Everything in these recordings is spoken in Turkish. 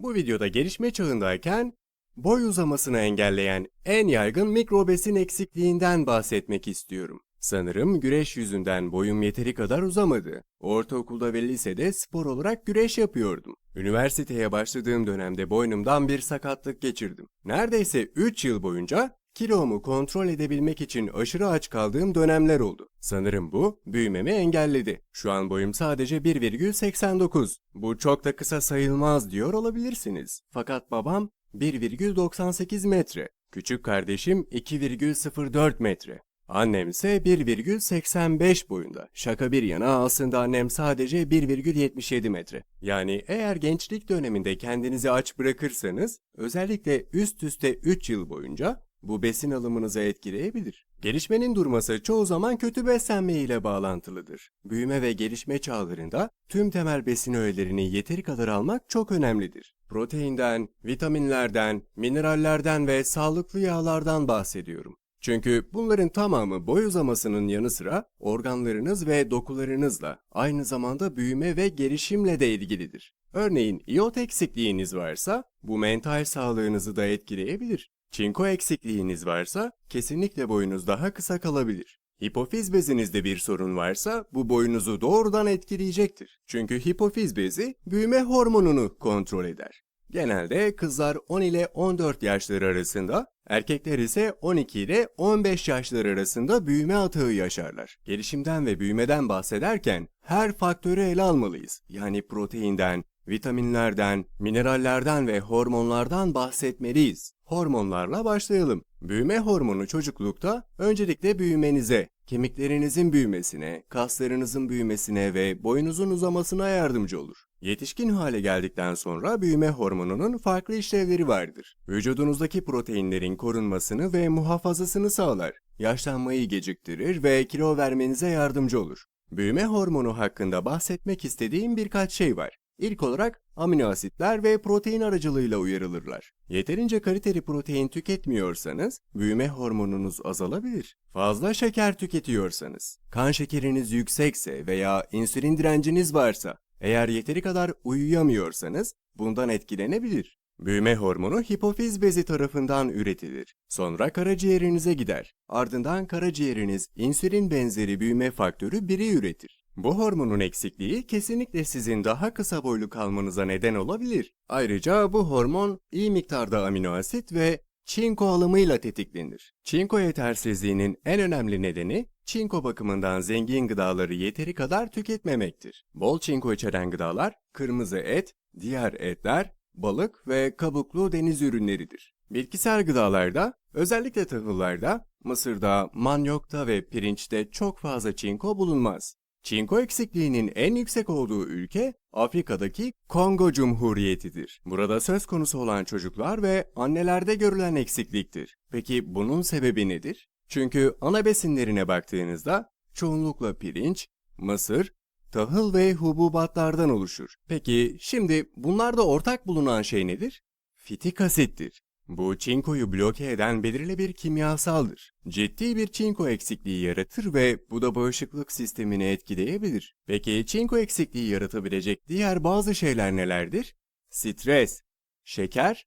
Bu videoda gelişme çağındayken boy uzamasını engelleyen en yaygın mikrobesin eksikliğinden bahsetmek istiyorum. Sanırım güreş yüzünden boyum yeteri kadar uzamadı. Ortaokulda ve lisede spor olarak güreş yapıyordum. Üniversiteye başladığım dönemde boynumdan bir sakatlık geçirdim. Neredeyse 3 yıl boyunca kilomu kontrol edebilmek için aşırı aç kaldığım dönemler oldu. Sanırım bu büyümemi engelledi. Şu an boyum sadece 1,89. Bu çok da kısa sayılmaz diyor olabilirsiniz. Fakat babam 1,98 metre. Küçük kardeşim 2,04 metre. Annem ise 1,85 boyunda. Şaka bir yana aslında annem sadece 1,77 metre. Yani eğer gençlik döneminde kendinizi aç bırakırsanız özellikle üst üste 3 yıl boyunca bu besin alımınıza etkileyebilir. Gelişmenin durması çoğu zaman kötü beslenme ile bağlantılıdır. Büyüme ve gelişme çağlarında tüm temel besin öğelerini yeteri kadar almak çok önemlidir. Proteinden, vitaminlerden, minerallerden ve sağlıklı yağlardan bahsediyorum. Çünkü bunların tamamı boy uzamasının yanı sıra organlarınız ve dokularınızla aynı zamanda büyüme ve gelişimle de ilgilidir. Örneğin iot eksikliğiniz varsa bu mental sağlığınızı da etkileyebilir. Çinko eksikliğiniz varsa kesinlikle boyunuz daha kısa kalabilir. Hipofiz bezinizde bir sorun varsa bu boyunuzu doğrudan etkileyecektir. Çünkü hipofiz bezi büyüme hormonunu kontrol eder. Genelde kızlar 10 ile 14 yaşları arasında, erkekler ise 12 ile 15 yaşlar arasında büyüme atağı yaşarlar. Gelişimden ve büyümeden bahsederken her faktörü ele almalıyız. Yani proteinden, vitaminlerden, minerallerden ve hormonlardan bahsetmeliyiz. Hormonlarla başlayalım. Büyüme hormonu çocuklukta öncelikle büyümenize, kemiklerinizin büyümesine, kaslarınızın büyümesine ve boyunuzun uzamasına yardımcı olur. Yetişkin hale geldikten sonra büyüme hormonunun farklı işlevleri vardır. Vücudunuzdaki proteinlerin korunmasını ve muhafazasını sağlar. Yaşlanmayı geciktirir ve kilo vermenize yardımcı olur. Büyüme hormonu hakkında bahsetmek istediğim birkaç şey var. İlk olarak amino asitler ve protein aracılığıyla uyarılırlar. Yeterince kaliteli protein tüketmiyorsanız büyüme hormonunuz azalabilir. Fazla şeker tüketiyorsanız, kan şekeriniz yüksekse veya insülin direnciniz varsa, eğer yeteri kadar uyuyamıyorsanız bundan etkilenebilir. Büyüme hormonu hipofiz bezi tarafından üretilir. Sonra karaciğerinize gider. Ardından karaciğeriniz insülin benzeri büyüme faktörü 1'i üretir. Bu hormonun eksikliği kesinlikle sizin daha kısa boylu kalmanıza neden olabilir. Ayrıca bu hormon iyi miktarda amino asit ve çinko alımıyla tetiklenir. Çinko yetersizliğinin en önemli nedeni çinko bakımından zengin gıdaları yeteri kadar tüketmemektir. Bol çinko içeren gıdalar kırmızı et, diğer etler, balık ve kabuklu deniz ürünleridir. Bitkisel gıdalarda, özellikle tahıllarda, mısırda, manyokta ve pirinçte çok fazla çinko bulunmaz. Çinko eksikliğinin en yüksek olduğu ülke Afrika'daki Kongo Cumhuriyeti'dir. Burada söz konusu olan çocuklar ve annelerde görülen eksikliktir. Peki bunun sebebi nedir? Çünkü ana besinlerine baktığınızda çoğunlukla pirinç, mısır, tahıl ve hububatlardan oluşur. Peki şimdi bunlarda ortak bulunan şey nedir? Fitik asittir. Bu çinkoyu bloke eden belirli bir kimyasaldır. Ciddi bir çinko eksikliği yaratır ve bu da bağışıklık sistemini etkileyebilir. Peki çinko eksikliği yaratabilecek diğer bazı şeyler nelerdir? Stres, şeker,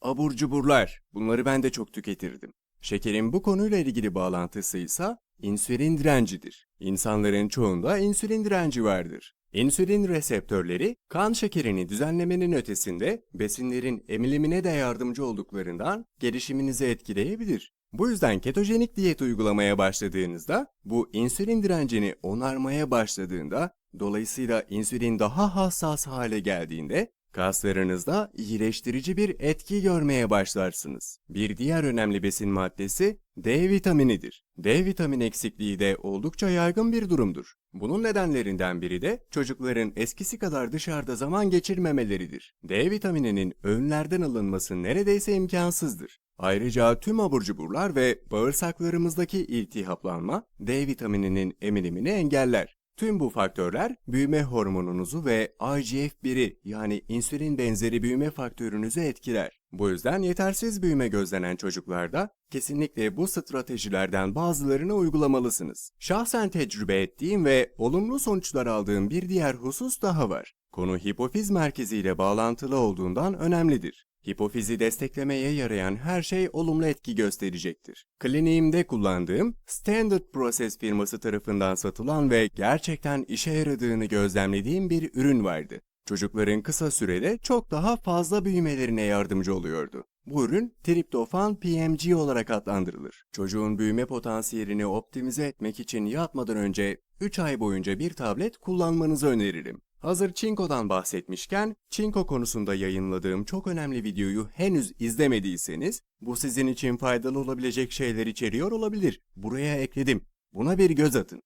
abur cuburlar. Bunları ben de çok tüketirdim. Şekerin bu konuyla ilgili bağlantısı ise insülin direncidir. İnsanların çoğunda insülin direnci vardır. İnsülin reseptörleri kan şekerini düzenlemenin ötesinde besinlerin emilimine de yardımcı olduklarından gelişiminizi etkileyebilir. Bu yüzden ketojenik diyet uygulamaya başladığınızda bu insülin direncini onarmaya başladığında dolayısıyla insülin daha hassas hale geldiğinde kaslarınızda iyileştirici bir etki görmeye başlarsınız. Bir diğer önemli besin maddesi D vitaminidir. D vitamin eksikliği de oldukça yaygın bir durumdur. Bunun nedenlerinden biri de çocukların eskisi kadar dışarıda zaman geçirmemeleridir. D vitamininin öğünlerden alınması neredeyse imkansızdır. Ayrıca tüm abur cuburlar ve bağırsaklarımızdaki iltihaplanma D vitamininin emilimini engeller. Tüm bu faktörler büyüme hormonunuzu ve IGF-1'i yani insülin benzeri büyüme faktörünüzü etkiler. Bu yüzden yetersiz büyüme gözlenen çocuklarda kesinlikle bu stratejilerden bazılarını uygulamalısınız. Şahsen tecrübe ettiğim ve olumlu sonuçlar aldığım bir diğer husus daha var. Konu hipofiz merkeziyle bağlantılı olduğundan önemlidir. Hipofizi desteklemeye yarayan her şey olumlu etki gösterecektir. Kliniğimde kullandığım Standard Process firması tarafından satılan ve gerçekten işe yaradığını gözlemlediğim bir ürün vardı. Çocukların kısa sürede çok daha fazla büyümelerine yardımcı oluyordu. Bu ürün triptofan PMG olarak adlandırılır. Çocuğun büyüme potansiyelini optimize etmek için yatmadan önce 3 ay boyunca bir tablet kullanmanızı öneririm. Hazır Çinko'dan bahsetmişken, Çinko konusunda yayınladığım çok önemli videoyu henüz izlemediyseniz, bu sizin için faydalı olabilecek şeyler içeriyor olabilir. Buraya ekledim. Buna bir göz atın.